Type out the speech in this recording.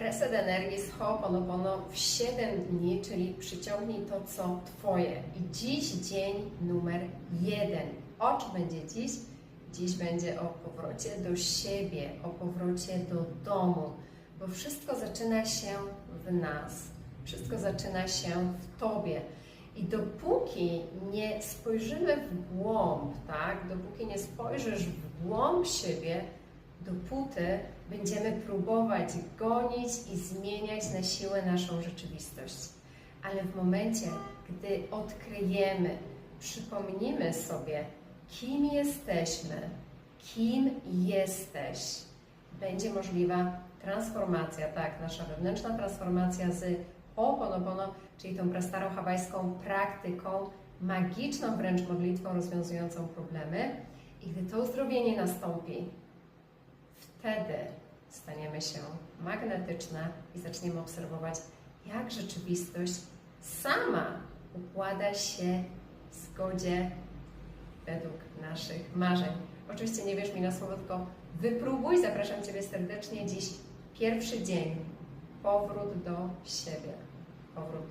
Reset energii z Ho'oponopono w 7 dni, czyli przyciągnij to, co Twoje. I dziś dzień numer jeden. O czym będzie dziś? Dziś będzie o powrocie do siebie, o powrocie do domu, bo wszystko zaczyna się w nas, wszystko zaczyna się w Tobie. I dopóki nie spojrzymy w głąb, tak, dopóki nie spojrzysz w głąb siebie, dopóty będziemy próbować gonić i zmieniać na siłę naszą rzeczywistość. Ale w momencie, gdy odkryjemy, przypomnimy sobie, kim jesteśmy, kim jesteś, będzie możliwa transformacja, tak, nasza wewnętrzna transformacja z Ho'oponopono, czyli tą prastarą hawajską praktyką, magiczną wręcz modlitwą rozwiązującą problemy. I gdy to uzdrowienie nastąpi, wtedy staniemy się magnetyczne i zaczniemy obserwować, jak rzeczywistość sama układa się w zgodzie według naszych marzeń. Oczywiście nie wierz mi na słowo, tylko wypróbuj. Zapraszam Ciebie serdecznie dziś. Pierwszy dzień. Powrót do siebie. Powrót.